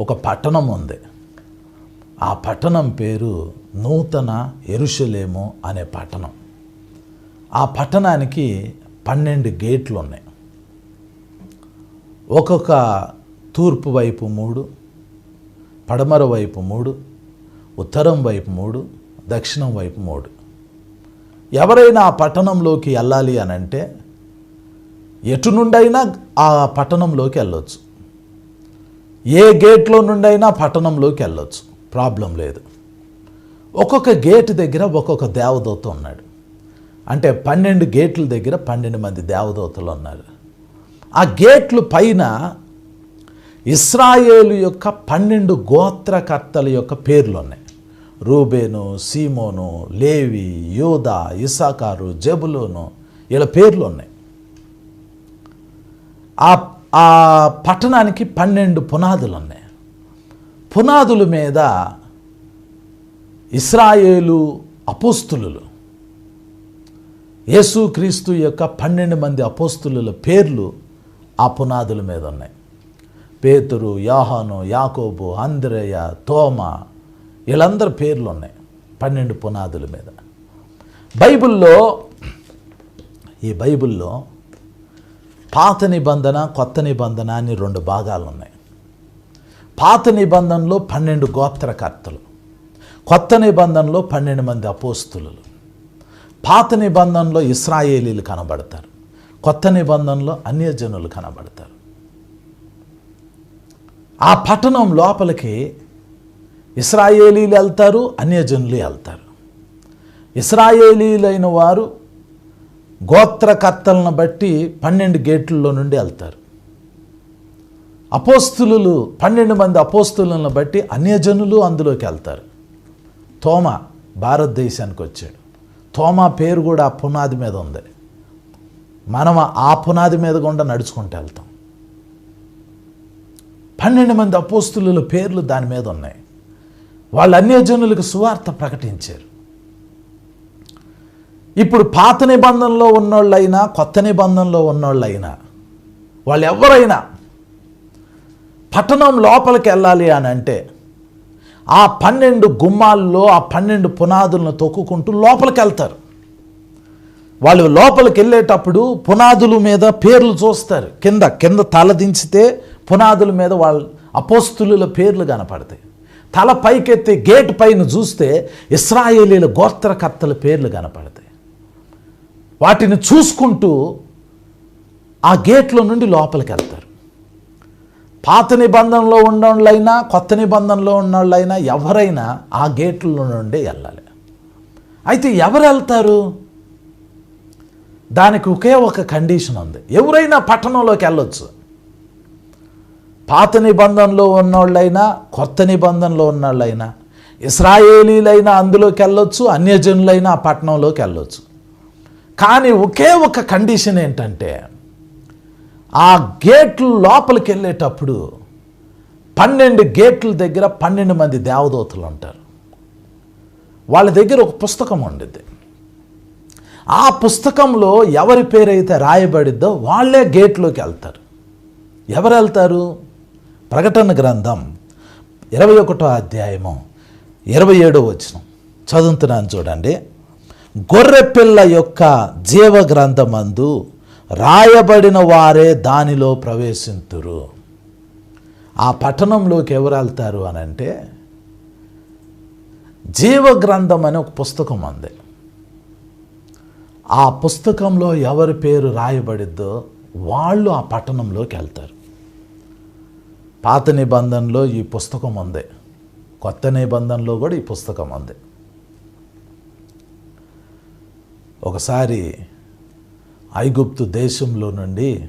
ఒక పట్టణం ఉంది. ఆ పట్టణం పేరు నూతన ఎరుషలేము అనే పట్టణం. ఆ పట్టణానికి పన్నెండు గేట్లు ఉన్నాయి. ఒక్కొక్క తూర్పు వైపు మూడు పడమర వైపు మూడు ఉత్తరం వైపు మూడు దక్షిణం వైపు మూడు. ఎవరైనా ఆ పట్టణంలోకి వెళ్ళాలి అని అంటే ఎటు నుండైనా ఆ పట్టణంలోకి వెళ్ళొచ్చు. ఏ గేట్లో నుండైనా పట్టణంలోకి వెళ్ళొచ్చు. ప్రాబ్లం లేదు. ఒక్కొక్క గేట్ దగ్గర ఒక్కొక్క దేవదూత ఉన్నాడు. అంటే పన్నెండు గేట్ల దగ్గర పన్నెండు మంది దేవదూతలు ఉన్నారు. ఆ గేట్లు పైన ఇస్రాయేలు యొక్క పన్నెండు గోత్రకర్తల యొక్క పేర్లు ఉన్నాయి రూబేను సీమోను లేవి యోదా ఇసాకారు జబులోను ఇలా పేర్లు ఉన్నాయి ఆ ఆ పట్టణానికి పన్నెండు పునాదులు ఉన్నాయి పునాదుల మీద ఇస్రాయేలు అపోస్తులు. యేసుక్రీస్తు యొక్క పన్నెండు మంది అపోస్తుల పేర్లు ఆ పునాదుల మీద ఉన్నాయి. పేతురు యాహాను యాకోబు అంద్రేయ తోమ వీళ్ళందరి పేర్లు ఉన్నాయి పన్నెండు పునాదుల మీద. బైబిల్లో ఈ బైబిల్లో పాత నిబంధన కొత్త నిబంధన అని రెండు భాగాలు ఉన్నాయి. పాత నిబంధనలో పన్నెండు గోత్రకర్తలు కొత్త నిబంధనలో పన్నెండు మంది అపోస్తులు. పాత నిబంధనలో ఇస్రాయేలీలు కనబడతారు కొత్త నిబంధనలో అన్యజనులు కనబడతారు. ఆ పట్టణం లోపలికి ఇస్రాయేలీలు వెళ్తారు అన్యజనులు వెళ్తారు. ఇస్రాయేలీలైన వారు గోత్రకర్తలను బట్టి పన్నెండు గేట్లలో నుండి వెళ్తారు. అపోస్తులు పన్నెండు మంది అపోస్తులను బట్టి అన్యజనులు అందులోకి వెళ్తారు. తోమ భారతదేశానికి వచ్చాడు. తోమా పేరు కూడా ఆ పునాది మీద ఉంది. మనం ఆ పునాది మీద కూడా నడుచుకుంటూ వెళ్తాం. పన్నెండు మంది అపోస్తుల పేర్లు దాని మీద ఉన్నాయి. వాళ్ళు అన్యజనులకు సువార్త ప్రకటించారు. ఇప్పుడు పాత నిబంధనలో ఉన్నోళ్ళైనా కొత్త నిబంధనలో ఉన్నోళ్ళైనా వాళ్ళు ఎవరైనా పట్టణం లోపలికి వెళ్ళాలి అని అంటే ఆ పన్నెండు గుమ్మాల్లో ఆ పన్నెండు పునాదులను తొక్కుకుంటూ లోపలికి వెళ్తారు. వాళ్ళు లోపలికి వెళ్ళేటప్పుడు పునాదుల మీద పేర్లు చూస్తారు. కింద కింద తల దించితే పునాదుల మీద వాళ్ళ అపోస్తుల పేర్లు కనపడతాయి. తల పైకెత్తి గేట్ పైన చూస్తే ఇస్రాయేలీల గోత్రకర్తల పేర్లు కనపడతాయి. వాటిని చూసుకుంటూ ఆ గేట్లో నుండి లోపలికి వెళ్తారు పాత నిబంధనలో ఉన్నోళ్ళైనా కొత్త నిబంధనలో ఉన్నోళ్ళైనా ఎవరైనా ఆ గేట్లో నుండి వెళ్ళాలి. అయితే ఎవరు వెళ్తారు దానికి ఒకే ఒక కండిషన్ ఉంది. ఎవరైనా పట్టణంలోకి వెళ్ళొచ్చు. పాత నిబంధనలో ఉన్నోళ్ళైనా కొత్త నిబంధనలో ఉన్నోళ్ళైనా ఇస్రాయేలీలైనా అందులోకి వెళ్ళొచ్చు అన్యజనులైనా ఆ పట్టణంలోకి వెళ్ళొచ్చు. కానీ ఒకే ఒక కండిషన్ ఏంటంటే ఆ గేట్లు లోపలికి వెళ్ళేటప్పుడు పన్నెండు గేట్ల దగ్గర పన్నెండు మంది దేవదూతలు ఉంటారు. వాళ్ళ దగ్గర ఒక పుస్తకం ఉండిద్ది. ఆ పుస్తకంలో ఎవరి పేరైతే రాయబడిద్దో వాళ్ళే గేట్లోకి వెళ్తారు. ఎవరు వెళ్తారు? ప్రకటన గ్రంథం ఇరవై ఒకటో అధ్యాయము ఇరవై ఏడో వచ్చిన చదువుతున్నాను చూడండి. గొర్రెపిల్ల యొక్క జీవ గ్రంథమందు రాయబడిన వారే దానిలో ప్రవేశింతురు. ఆ పట్టణంలోకి ఎవరు వెళ్తారు అని అంటే జీవ గ్రంథం అనే ఒక పుస్తకం ఉంది. ఆ పుస్తకంలో ఎవరి పేరు రాయబడిద్దో వాళ్ళు ఆ పట్టణంలోకి వెళ్తారు. పాత నిబంధనలో ఈ పుస్తకం ఉంది. కొత్త నిబంధనలో కూడా ఈ పుస్తకం ఉంది. ఒకసారి ఐగుప్తు దేశంలో నుండి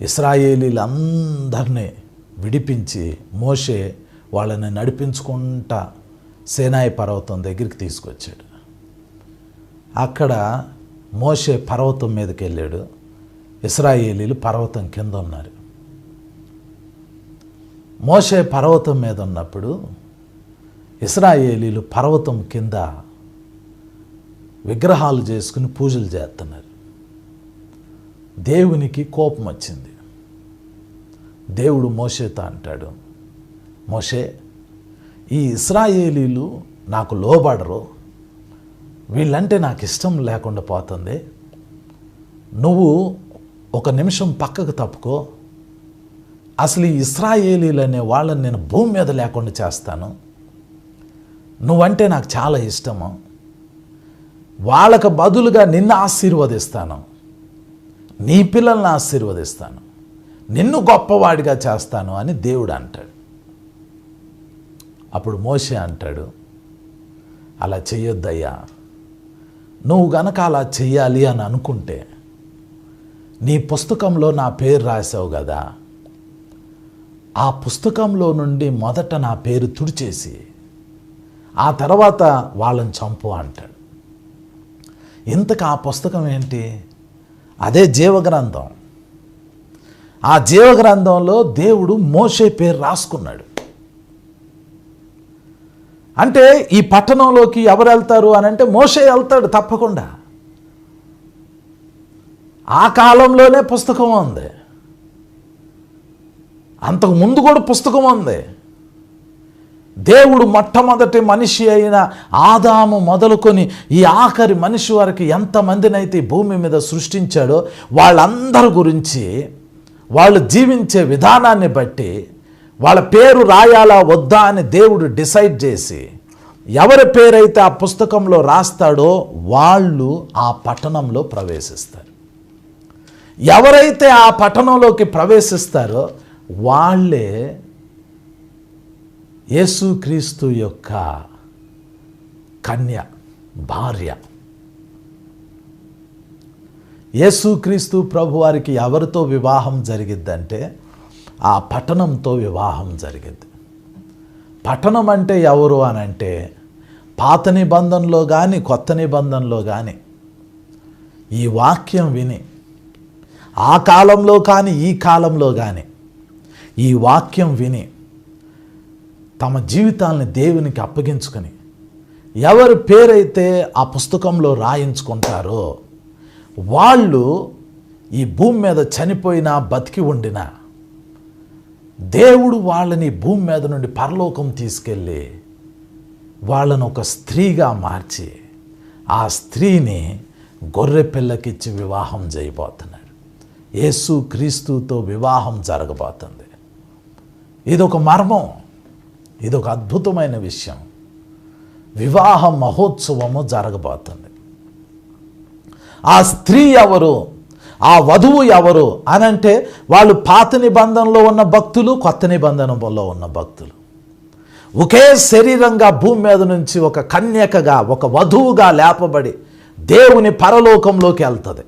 ఇస్రాయేలీలందరినీ విడిపించి మోషే వాళ్ళని నడిపించుకుంటా సేనాయి పర్వతం దగ్గరికి తీసుకొచ్చాడు. అక్కడ మోషే పర్వతం మీదకి వెళ్ళాడు. ఇస్రాయేలీలు పర్వతం కింద ఉన్నారు. మోషే పర్వతం మీద ఉన్నప్పుడు ఇస్రాయేలీలు పర్వతం కింద విగ్రహాలు చేసుకుని పూజలు చేస్తున్నారు. దేవునికి కోపం వచ్చింది. దేవుడు మోషేతో అంటాడు మోషే ఈ ఇస్రాయేలీలు నాకు లోబడరు. వీళ్ళంటే నాకు ఇష్టం లేకుండా పోతుంది. నువ్వు ఒక నిమిషం పక్కకు తప్పుకో. అసలు ఈ ఇస్రాయేలీలు అనే వాళ్ళని నేను భూమి మీద లేకుండా చేస్తాను. నువ్వంటే నాకు చాలా ఇష్టము. వాళ్ళకు బదులుగా నిన్ను ఆశీర్వదిస్తాను. నీ పిల్లల్ని ఆశీర్వదిస్తాను. నిన్ను గొప్పవాడిగా చేస్తాను అని దేవుడు అంటాడు. అప్పుడు మోసే అంటాడు అలా చెయ్యొద్దయ్యా. నువ్వు గనక అలా చెయ్యాలి అని అనుకుంటే నీ పుస్తకంలో నా పేరు రాసావు కదా. ఆ పుస్తకంలో నుండి మొదట నా పేరు తుడిచేసి ఆ తర్వాత వాళ్ళని చంపు అంటాడు. ఇంతకు ఆ పుస్తకం ఏంటి? అదే జీవగ్రంథం. ఆ జీవగ్రంథంలో దేవుడు మోషే పేరు రాసుకున్నాడు. అంటే ఈ పట్టణంలోకి ఎవరు వెళ్తారు అని అంటే మోషే వెళ్తాడు తప్పకుండా. ఆ కాలంలోనే పుస్తకం ఉంది. అంతకు ముందు కూడా పుస్తకం ఉంది. దేవుడు మొట్టమొదటి మనిషి అయిన ఆదాము మొదలుకొని ఈ ఆఖరి మనిషి వారికి ఎంతమందినైతే భూమి మీద సృష్టించాడో వాళ్ళందరి గురించి వాళ్ళు జీవించే విధానాన్ని బట్టి వాళ్ళ పేరు రాయాలా వద్దా అని దేవుడు డిసైడ్ చేసి ఎవరి పేరైతే ఆ పుస్తకంలో రాస్తాడో వాళ్ళు ఆ పట్టణంలో ప్రవేశిస్తారు. ఎవరైతే ఆ పట్టణంలోకి ప్రవేశిస్తారో వాళ్ళే యేసుక్రీస్తు యొక్క కన్య భార్య. యేసుక్రీస్తు ప్రభువారికి ఎవరితో వివాహం జరిగిద్దంటే ఆ పట్టణంతో వివాహం జరిగింది. పట్టణం అంటే ఎవరు అని అంటే పాత నిబంధనలో కానీ కొత్త నిబంధనలో కానీ ఈ వాక్యం విని ఆ కాలంలో కానీ ఈ కాలంలో కానీ ఈ వాక్యం విని తమ జీవితాలని దేవునికి అప్పగించుకొని ఎవరి పేరైతే ఆ పుస్తకంలో రాయించుకుంటారో వాళ్ళు ఈ భూమి మీద చనిపోయినా బతికి ఉండినా దేవుడు వాళ్ళని భూమి మీద నుండి పరలోకం తీసుకెళ్ళి వాళ్ళను ఒక స్త్రీగా మార్చి ఆ స్త్రీని గొర్రె పిల్లకిచ్చి వివాహం చేయబోతున్నాడు యేసు క్రీస్తుతో వివాహం జరగబోతుంది. ఇది ఒక మర్మం. ఇది ఒక అద్భుతమైన విషయం. వివాహ మహోత్సవము జరగబోతుంది. ఆ స్త్రీ ఎవరు ఆ వధువు ఎవరు అని అంటే వాళ్ళు పాత నిబంధనలో ఉన్న భక్తులు కొత్త నిబంధనలో ఉన్న భక్తులు. ఒకే శరీరంగా భూమి మీద నుంచి ఒక కన్యకగా ఒక వధువుగా లేపబడి దేవుని పరలోకంలోకి వెళ్తుంది.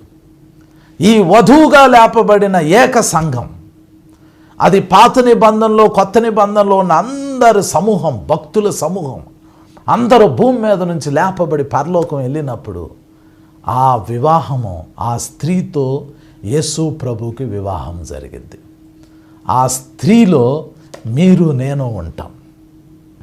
ఈ వధువుగా లేపబడిన ఏక సంఘం అది పాత నిబంధనలో కొత్త నిబంధనలో ఉన్న అందరి సమూహం భక్తుల సమూహం. అందరూ భూమి మీద నుంచి లేపబడి పరలోకం వెళ్ళినప్పుడు ఆ వివాహము ఆ స్త్రీతో యేసు ప్రభుకి వివాహం జరిగింది. ఆ స్త్రీలో మీరు నేను ఉంటాం.